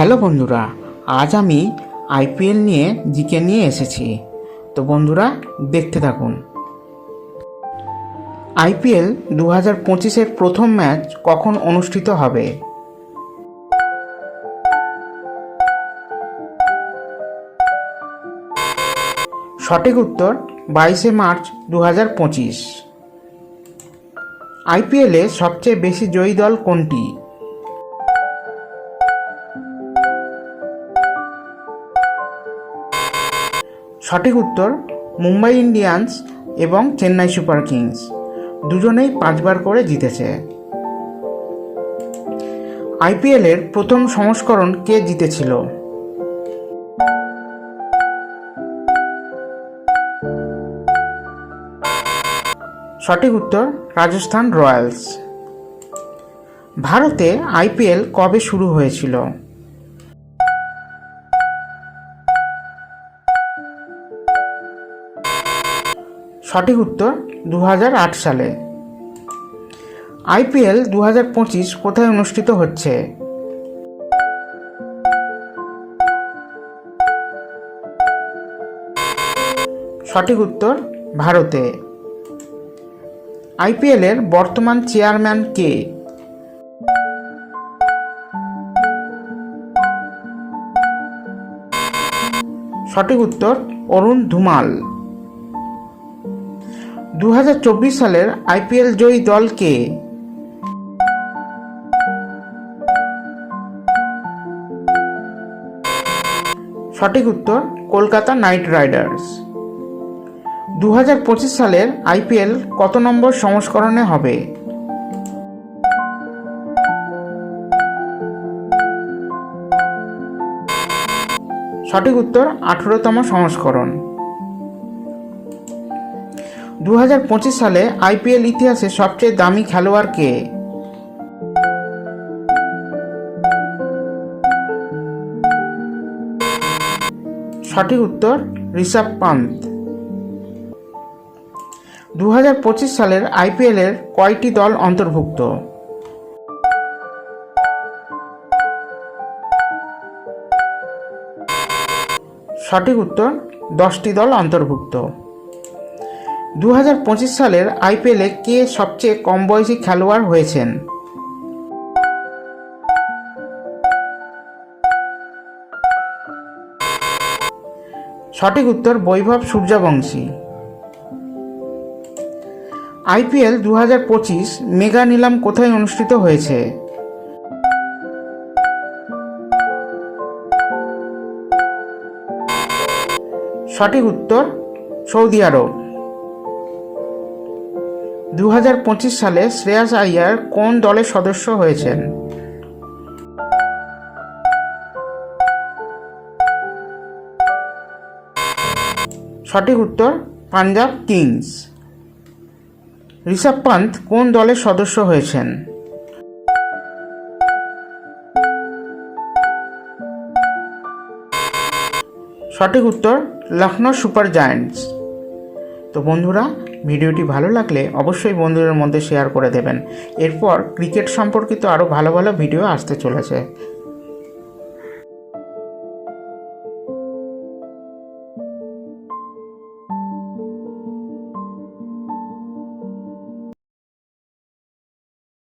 Hello বন্ধুরা, আজ আমি আইপিএল নিয়ে জিকে নিয়ে এসেছি। তো বন্ধুরা, দেখতে থাকুন। আইপিএল দু হাজার পঁচিশের প্রথম ম্যাচ কখন অনুষ্ঠিত হবে? সঠিক উত্তর, বাইশে মার্চ দু হাজার পঁচিশ। আইপিএলে সবচেয়ে বেশি জয়ী দল কোনটি? সঠিক উত্তর মুম্বাই ইন্ডিয়ান্স এবং চেন্নাই সুপার কিংস। দুজনেই পাঁচবার করে জিতেছে। আইপিএলের প্রথম সংস্করণ কে জিতেছিল? সঠিক উত্তর রাজস্থান রয়্যালস। ভারতে আইপিএল কবে শুরু হয়েছিল? সঠিক উত্তর দু হাজার আট সালে। আইপিএল দু হাজার পঁচিশ কোথায় অনুষ্ঠিত হচ্ছে? সঠিক উত্তর, ভারতে। আইপিএলের বর্তমান চেয়ারম্যান কে? সঠিক উত্তর, অরুণ ধুমাল। দু হাজার চব্বিশ সালের আইপিএল জয়ী দল কে? সঠিক উত্তর, কলকাতা নাইট রাইডার্স। দু হাজার পঁচিশ সালের আইপিএল কত নম্বর সংস্করণে হবে? সঠিক উত্তর, আঠেরোতম সংস্করণ। দু হাজার পঁচিশ সালে আইপিএল ইতিহাসে সবচেয়ে দামি খেলোয়াড় কে? সঠিক উত্তর, ঋষভ পান্ত। দু হাজার পঁচিশ সালের আইপিএলের কয়টি দল অন্তর্ভুক্ত? সঠিক উত্তর, দশটি দল অন্তর্ভুক্ত। দু হাজার পঁচিশ সালের আইপিএলে কে সবচেয়ে কম বয়সী খেলোয়াড় হয়েছেন? সঠিক উত্তর বৈভব সূর্যবংশী। আইপিএল দু হাজার পঁচিশ মেগা নিলাম কোথায় অনুষ্ঠিত হয়েছে? সঠিক উত্তর সৌদি আরব। দু হাজার পঁচিশ সালে শ্রেয়াস আইয়ার কোন দলের সদস্য হয়েছেন? সঠিক উত্তর, পাঞ্জাব কিংস। ঋষভ পান্ত কোন দলের সদস্য হয়েছেন? সঠিক উত্তর লখনৌ সুপার জায়ান্টস। তো বন্ধুরা ভিডিওটি ভালো লাগলে অবশ্যই বন্ধুদের মধ্যে শেয়ার করে দেবেন। এরপর ক্রিকেট সম্পর্কিত আরও ভালো ভালো ভিডিও আসতে চলেছে।